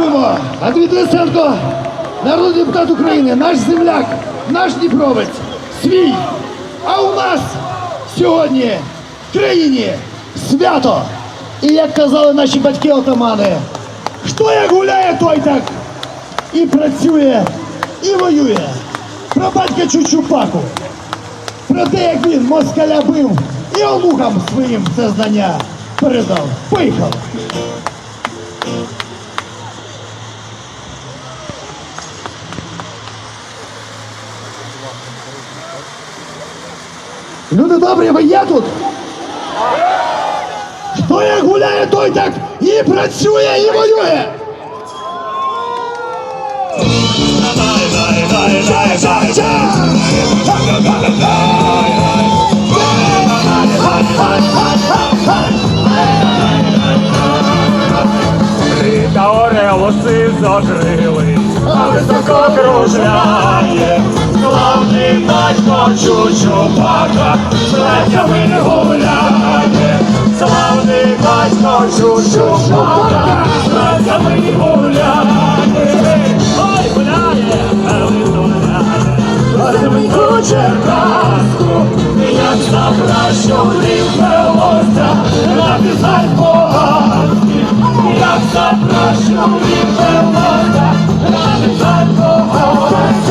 Вітаємо! Андрій Денисенко, народний депутат України, наш земляк, наш Дніпровець, свій. А у нас сьогодні в країні свято. І як казали наші батьки-отамани, хто як гуляє, той так і працює, і воює. Про батька Чучупаку. Про те, як він москаля бив і онукам своїм це знання передав. Поїхали! Люди добрі, ви є тут? Хто як гуляє, той так і працює, і воює. Та орелоси зажили, а високо кружляє, собака, шляхами не гуляє, славний батько Чучупака, шляхами не гуляє, ой гуляє, а він гуляє, розмінку черкаску, як запращу лівелося, на пізаль поганський, як запращу лівелося.